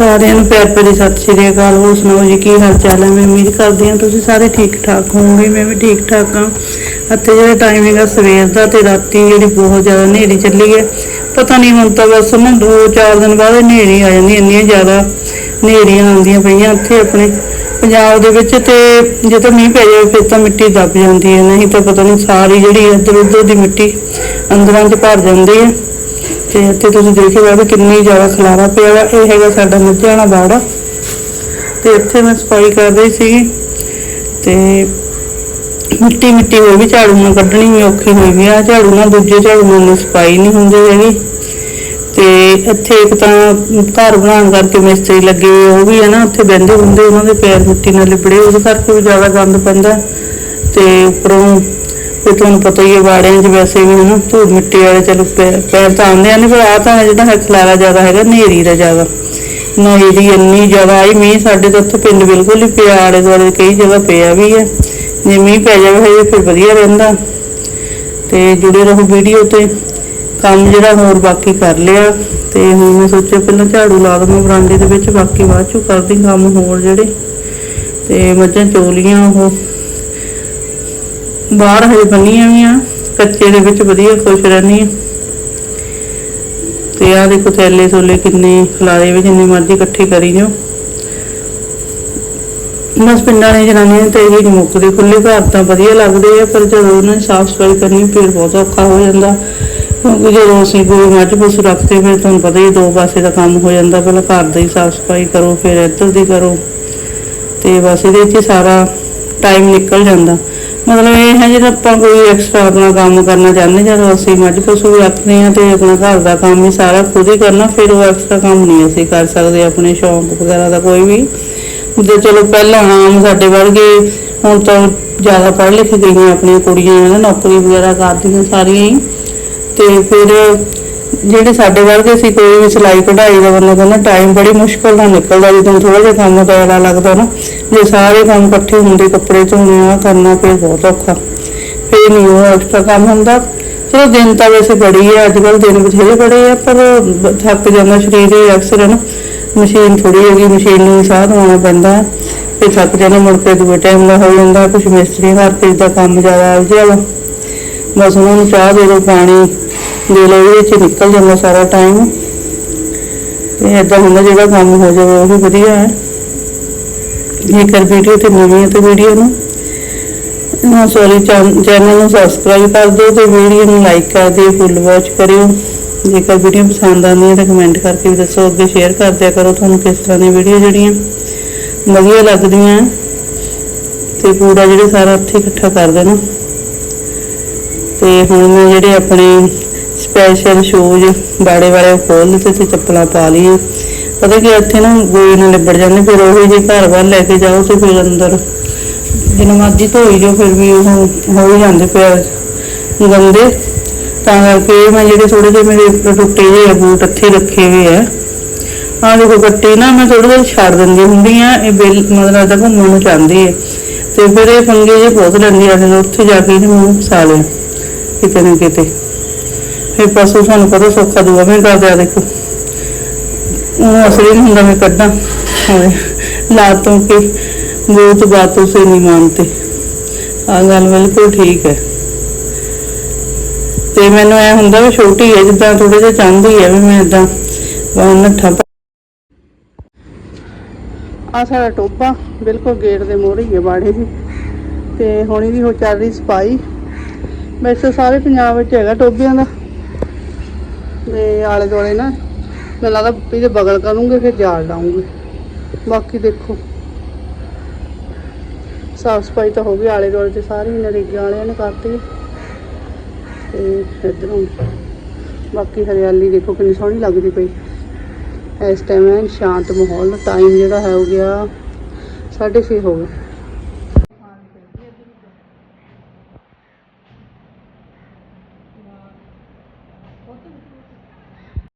ਸਾਰਿਆਂ ਨੂੰ ਪਿਆਰ ਭਰੀ ਸਤਿ ਸ਼੍ਰੀ ਅਕਾਲ। ਹੋਰ ਸੁਣਾਓ ਜੀ, ਕੀ ਹਾਲ ਚਾਲ ਹੈ? ਮੈਂ ਉਮੀਦ ਕਰਦੀ ਹਾਂ ਤੁਸੀਂ ਸਾਰੇ ਠੀਕ ਠਾਕ ਹੋਵੋਗੇ, ਮੈਂ ਵੀ ਠੀਕ ਠਾਕ ਹਾਂ। ਅਤੇ ਜਿਹੜਾ ਟਾਈਮ ਹੈਗਾ ਸਵੇਰ ਦਾ ਤੇ ਰਾਤੀ ਜਿਹੜੀ ਬਹੁਤ ਜ਼ਿਆਦਾ ਹਨੇਰੀ ਚੱਲੀ ਹੈ, ਪਤਾ ਨਹੀਂ ਹੁਣ ਤਾਂ ਬਸ ਨਾ ਦੋ ਚਾਰ ਦਿਨ ਬਾਅਦ ਹਨੇਰੀ ਆ ਜਾਂਦੀ, ਇੰਨੀਆਂ ਜ਼ਿਆਦਾ ਹਨੇਰੀਆਂ ਆਉਂਦੀਆਂ ਪਈਆਂ ਇੱਥੇ ਆਪਣੇ ਪੰਜਾਬ ਦੇ ਵਿੱਚ ਤੇ ਜੇ ਤਾਂ ਮੀਂਹ ਪੈ ਜਾਵੇ ਫਿਰ ਤਾਂ ਮਿੱਟੀ ਦੱਬ ਜਾਂਦੀ ਹੈ, ਨਹੀਂ ਤਾਂ ਪਤਾ ਨਹੀਂ ਸਾਰੀ ਜਿਹੜੀ ਇੱਧਰ ਉੱਧਰ ਦੀ ਮਿੱਟੀ ਅੰਦਰਾਂ 'ਚ ਭਰ ਜਾਂਦੀ ਹੈ। ਤੇ ਇੱਥੇ ਤੁਸੀਂ ਦੇਖਿਆ ਵੀ ਕਿੰਨੀ ਜ਼ਿਆਦਾ ਖਲਾਰਾ ਪਿਆ ਵਾ। ਇਹ ਹੈਗਾ ਸਾਡਾ ਮੁੱਝਾਣਾ ਬਾੜਾ ਤੇ ਇੱਥੇ ਮੈਂ ਸਫ਼ਾਈ ਕਰ ਰਹੀ ਸੀਗੀ। ਤੇ ਮਿੱਟੀ ਮਿੱਟੀ ਹੋ ਵੀ ਝਾੜੂ ਨਾਲ ਕੱਢਣੀ ਔਖੀ ਹੋਈ ਵੀ ਆ। ਝਾੜੂ ਨਾਲ ਦੂਜੇ ਝਾੜੂ ਨਾਲ ਨੀ ਸਫ਼ਾਈ ਨਹੀਂ ਹੁੰਦੀ ਹੈਗੀ। ਤੇ ਇੱਥੇ ਇੱਕ ਤਾਂ ਘਰ ਬਣਾਉਣ ਕਰਕੇ ਮਿਸਤਰੀ ਲੱਗੇ ਉਹ ਵੀ ਹੈ ਨਾ, ਉੱਥੇ ਬਹਿੰਦੇ ਹੁੰਦੇ, ਉਹਨਾਂ ਦੇ ਪੈਰ ਮਿੱਟੀ ਨਾਲ ਲਿਬੜੇ, ਉਹਦੇ ਕਰਕੇ ਵੀ ਜ਼ਿਆਦਾ ਗੰਦ ਪੈਂਦਾ। ਤੇ ਉੱਪਰੋਂ ਫਿਰ ਤੁਹਾਨੂੰ ਪਤਾ ਹੀ ਹੈ ਵਾੜਿਆਂ 'ਚ ਵੈਸੇ ਵੀ ਹਨਾ ਧੂੜ ਮਿੱਟੀ ਵਾਲੇ ਚਲੋ ਪੈਰ ਤਾਂ ਆਉਂਦੇ ਨੇ, ਪਰ ਆ ਤਾਂ ਜਿਹੜਾ ਹੈ ਖਲਾਰਾ ਜ਼ਿਆਦਾ ਹੈਗਾ ਨੇਰੀ ਦਾ ਜ਼ਿਆਦਾ। ਨੇਰੀ ਇੰਨੀ ਜ਼ਿਆਦਾ ਆਈ, ਮੀਂਹ ਸਾਡੇ ਤਾਂ ਉੱਥੇ ਪਿੰਡ ਬਿਲਕੁਲ ਹੀ ਪਿਆ, ਆਲੇ ਦੁਆਲੇ ਕਈ ਜਗ੍ਹਾ ਪਿਆ ਵੀ ਹੈ। ਜੇ ਮੀਂਹ ਪੈ ਜਾਵੇ ਫਿਰ ਵਧੀਆ ਰਹਿੰਦਾ। ਤੇ ਜੁੜੇ ਰਹੋ ਵੀਡੀਓ ਤੇ। ਕੰਮ ਜਿਹੜਾ ਹੋਰ ਬਾਕੀ ਕਰ ਲਿਆ। ਤੇ ਹੁਣ ਮੈਂ ਸੋਚਿਆ ਪਹਿਲਾਂ ਝਾੜੂ ਲਾ ਦਵਾਂ ਬਰਾਂਡੇ ਦੇ ਵਿੱਚ, ਬਾਕੀ ਬਾਅਦ ਚੋਂ ਕਰਦੀ ਕੰਮ ਹੋਰ ਜਿਹੜੇ। ਤੇ ਮੱਝਾਂ ਚੋਲੀਆਂ ਉਹ ਬਾਹਰ ਹਜੇ ਬੰਨੀਆਂ ਵੀ ਆ, ਕੱਚੇ ਦੇ ਵਿੱਚ ਵਧੀਆ ਖੁਸ਼ ਰਹਿੰਦੀ ਆ। ਤੇ ਆ ਦੇਖੋ ਥੈਲੇ ਥੋਲੇ ਕਿੰਨੇ ਖਲਾਰੇ ਵੀ ਜਿੰਨੇ ਮਰਜ਼ੀ ਇਕੱਠੇ ਕਰੀ ਜਾਓ। ਬਸ ਪਿੰਡਾਂ ਦੇ ਜਨਾਨੀਆਂ ਨੂੰ ਇਹ ਮੁੱਕਦੇ ਖੁੱਲੇ ਘਰ ਤਾਂ ਵਧੀਆ ਲੱਗਦੇ ਆ, ਪਰ ਜਦੋਂ ਉਹਨਾਂ ਨੇ ਸਾਫ਼ ਸਫ਼ਾਈ ਕਰਨੀ, ਫਿਰ ਬਹੁਤ ਔਖਾ ਹੋ ਜਾਂਦਾ। ਕਿਉਂਕਿ ਜਦੋਂ ਅਸੀਂ ਕੋਈ ਮੱਝ ਪਸ਼ੂ ਰੱਖਦੇ, ਫਿਰ ਤੁਹਾਨੂੰ ਪਤਾ ਹੀ ਦੋ ਪਾਸੇ ਦਾ ਕੰਮ ਹੋ ਜਾਂਦਾ, ਪਹਿਲਾਂ ਘਰ ਦੀ ਸਾਫ਼ ਸਫ਼ਾਈ ਕਰੋ, ਫਿਰ ਇੱਧਰ ਦੀ ਕਰੋ। ਤੇ ਬਸ ਇਹਦੇ ਵਿੱਚ ਸਾਰਾ ਟਾਈਮ ਨਿਕਲ ਜਾਂਦਾ। ਮਤਲਬ ਇਹ ਹੈ ਜਦੋਂ ਆਪਾਂ ਕੋਈ ਐਕਸਟਰਾ ਆਪਣਾ ਕੰਮ ਕਰਨਾ ਚਾਹੁੰਦੇ ਜਦੋਂ ਅਸੀਂ ਮੱਝ ਪਸ਼ੂ ਰੱਖਦੇ ਹਾਂ ਤੇ ਆਪਣਾ ਘਰ ਦਾ ਕੰਮ ਵੀ ਸਾਰਾ ਖੁਦ ਹੀ ਕਰਨਾ, ਫਿਰ ਉਹ ਐਕਸਟਰਾ ਕੰਮ ਨਹੀਂ ਅਸੀਂ ਕਰ ਸਕਦੇ ਆਪਣੇ ਸ਼ੌਂਕ ਵਗੈਰਾ ਦਾ ਕੋਈ ਵੀ। ਜੇ ਚਲੋ ਪਹਿਲਾਂ ਆਮ ਸਾਡੇ ਵਰਗੇ, ਹੁਣ ਤਾਂ ਜ਼ਿਆਦਾ ਪੜ੍ਹ ਲਿਖ ਗਈਆਂ ਆਪਣੀਆਂ ਕੁੜੀਆਂ, ਹਨ, ਨੌਕਰੀ ਵਗੈਰਾ ਕਰਦੀਆਂ ਸਾਰੀਆਂ ਹੀ। ਤੇ ਫਿਰ ਜਿਹੜੇ ਸਾਡੇ ਵਰਗੇ ਸੀ, ਕੋਈ ਵੀ ਸਿਲਾਈ ਕਢਾਈ ਦਾ ਬੰਦਾ ਕਹਿੰਦਾ ਟਾਈਮ ਬੜੀ ਮੁਸ਼ਕਲ ਨਾਲ ਨਿਕਲਦਾ, ਜਦੋਂ ਥੋੜਾ ਜਿਹਾ ਕੰਮ ਦਾ ਲੱਗਦਾ ਨਾ, ਜੇ ਸਾਰੇ ਕੰਮ ਇਕੱਠੇ ਹੁੰਦੇ, ਕੱਪੜੇ ਧੋਣੇ ਆ ਕਰਨਾ, ਫਿਰ ਬਹੁਤ ਔਖਾ। ਫਿਰ ਨਹੀਂ ਉਹ ਐਕਸਟਰਾ ਕੰਮ ਹੁੰਦਾ। ਚਲੋ, ਦਿਨ ਤਾਂ ਵੈਸੇ ਬੜੀ ਹੈ ਅੱਜ ਕੱਲ ਦਿਨ ਬਥੇਰੇ ਬੜੇ ਆ, ਪਰ ਥੱਕ ਜਾਂਦਾ ਸਰੀਰ ਹੀ ਅਕਸਰ ਨਾ। ਮਸ਼ੀਨ ਥੋੜੀ ਹੋ ਗਈ ਮਸ਼ੀਨ ਨੂੰ ਹੀ ਸਾਹ ਦਵਾਉਣਾ ਪੈਂਦਾ ਹੈ। ਥੱਕ ਜਾਂਦਾ, ਮੁੜ ਕੇ ਦੂਏ ਟਾਈਮ ਦਾ ਹੋ ਜਾਂਦਾ ਕੁਝ ਮਿਸਤਰੀ ਹਰ ਚੀਜ਼ ਦਾ ਕੰਮ ਜ਼ਿਆਦਾ ਆ ਵਾ। ਬਸ ਉਹਨਾਂ ਨੂੰ ਚਾਹ ਦੇ ਦਿਓ, ਪਾਣੀ। ਦੇ ਲਓ ਇਹਦੇ ਚ ਨਿਕਲ ਜਾਂਦਾ ਸਾਰਾ ਟਾਈਮ ਤੇ ਏਦਾਂ ਹੁੰਦਾ ਜਿਹੜਾ ਕੰਮ ਹੋ ਜਾਵੇ, ਉਹ ਵੀ ਵਧੀਆ ਹੈ। ਜੇਕਰ ਵੀਡੀਓ ਤੇ ਨਵੀਂ ਹੈ ਤੇ ਵੀਡੀਓ ਨੂੰ। ਨਾ ਸੌਰੀ ਚੈਨਲ ਨੂੰ ਸਬਸਕ੍ਰਾਈਬ ਕਰ ਦਿਓ ਤੇ ਵੀਡੀਓ ਨੂੰ ਲਾਈਕ ਕਰ ਦਿਓ ਫੁੱਲ ਵਾਚ ਕਰਿਓ। ਜੇਕਰ ਵੀਡੀਓ ਪਸੰਦ ਆਉਂਦੀ ਹੈ ਤਾਂ ਕਮੈਂਟ ਕਰਕੇ ਵੀ ਦੱਸੋ, ਅੱਗੇ ਸ਼ੇਅਰ ਕਰ ਦਿਆ ਕਰੋ ਤੁਹਾਨੂੰ ਕਿਸ ਤਰ੍ਹਾਂ ਦੀਆਂ ਵੀਡੀਓ ਜਿਹੜੀਆਂ ਵਧੀਆ ਲੱਗਦੀਆਂ ਤੇ ਪੂਰਾ ਜਿਹੜੇ ਸਾਰਾ ਇੱਥੇ ਇਕੱਠਾ ਕਰ ਦੇਣਾ। ਤੇ ਹੁਣ ਮੈਂ ਜਿਹੜੇ ਆਪਣੇ ਸਪੈਸ਼ਲ ਸ਼ੂਜ਼ ਬਾੜੇ ਵਾਲੇ ਖੋਲ ਦਿੱਤੇ ਤੇ ਚੱਪਲਾਂ ਪਾ ਲਈਆਂ। ਪਤਾ ਕੀ ਇੱਥੇ ਨਾ ਗੋਈ ਨਾਲ ਲਿਬੜ ਜਾਂਦੇ, ਫਿਰ ਉਹ ਜੇ ਘਰ ਵੱਲ ਲੈ ਕੇ ਜਾਓ ਤੇ ਫਿਰ ਅੰਦਰ ਜਿੰਨਾ ਮਰਜ਼ੀ ਧੋਈ ਜਾਓ, ਫਿਰ ਵੀ ਉਹ ਹੋ ਜਾਂਦੇ ਪੈਰ ਗੰਦੇ। ਤਾਂ ਕਰਕੇ ਮੈਂ ਜਿਹੜੇ ਥੋੜੇ ਜਿਹੇ ਮੇਰੇ ਟੁੱਟੇ ਜਿਹੇ ਬੂਟ ਇੱਥੇ ਰੱਖੇ ਹੋਏ ਆ। ਆਹ ਦੇਖੋ ਗੱਟੇ ਨਾ ਮੈਂ ਥੋੜੇ ਜਿਹੇ ਛੱਡ ਦਿੰਦੀ ਹੁੰਦੀ ਆ, ਇਹ ਬਿੱਲ ਮਤਲਬ ਤਾਂ ਘੁੰਮਣ ਨੂੰ ਚਾਹੁੰਦੀ ਹੈ ਤੇ ਫਿਰ ਇਹ ਪੰਗੇ ਜੇ ਬਹੁਤ ਲੈਂਦੀ ਆ ਜਦੋਂ ਉੱਥੇ ਜਾ ਕੇ ਇਹਨੂੰ ਫਸਾ ਲਿਆ ਕਿਤੇ ਨਾ ਕਿਤੇ। ਫਿਰ ਪਸ਼ੂ ਤੁਹਾਨੂੰ ਪਤਾ ਸੌਖਾ ਦੂਆ ਮੈਂ ਕਰ ਦੇਖੋ। ਉਹ ਅਸਲੀ ਨਹੀਂ ਹੁੰਦਾ, ਮੈਂ ਕੱਢਾਂ। ਹੋਵੇ ਲਾਤੋਂ ਕੇ ਬਹੁਤ ਬਾਤੋਂ ਸੇ ਨਹੀਂ ਮਾਨਤੇ। ਆ ਗੱਲ ਬਿਲਕੁਲ ਠੀਕ ਹੈ। ਤੇ ਮੈਨੂੰ ਐ ਹੁੰਦਾ ਵੀ ਛੋਟੀ ਹੈ, ਜਿੱਦਾਂ ਥੋੜੇ ਜਿਹਾ ਚਾਹੁੰਦੀ ਹੈ ਵੀ ਮੈਂ ਇਦਾਂ ਨੱਠਾ ਆ ਸਾਡਾ ਟੋਬਾ ਬਿਲਕੁਲ ਗੇਟ ਦੇ ਮੋਹਰੇ ਹੀ ਹੈ ਬਾੜੇ ਜੀ ਤੇ ਹੁਣ ਇਹਦੀ ਹੋ ਚੱਲ ਰਹੀ ਸਫ਼ਾਈ ਵੈਸੇ ਸਾਰੇ ਪੰਜਾਬ ਵਿੱਚ ਹੈਗਾ ਟੋਬਿਆਂ ਦਾ। ਤੇ ਆਲੇ ਦੁਆਲੇ ਨਾ, ਮੈਨੂੰ ਲੱਗਦਾ ਇਹਦੇ ਬਗਲ ਕਰੂੰਗੇ ਫਿਰ ਜਾਲ ਲਾਉਂਗੇ। ਬਾਕੀ ਦੇਖੋ। ਸਾਫ਼ ਸਫ਼ਾਈ ਤਾਂ ਹੋ ਗਈ, ਆਲੇ ਦੁਆਲੇ ਤੇ ਸਾਰੀ ਨਰੇਗਾ ਵਾਲਿਆਂ ਨੇ ਕਰਤੀ। ਤੇ ਇਧਰੋਂ ਬਾਕੀ ਹਰਿਆਲੀ ਦੇਖੋ ਕਿੰਨੀ ਸੋਹਣੀ ਲੱਗਦੀ ਪਈ। ਇਸ ਟਾਈਮ ਐਨ ਸ਼ਾਂਤ ਮਾਹੌਲ ਟਾਈਮ ਜਿਹੜਾ ਹੈ ਹੋ ਗਿਆ 6:30 ਹੋ ਗਿਆ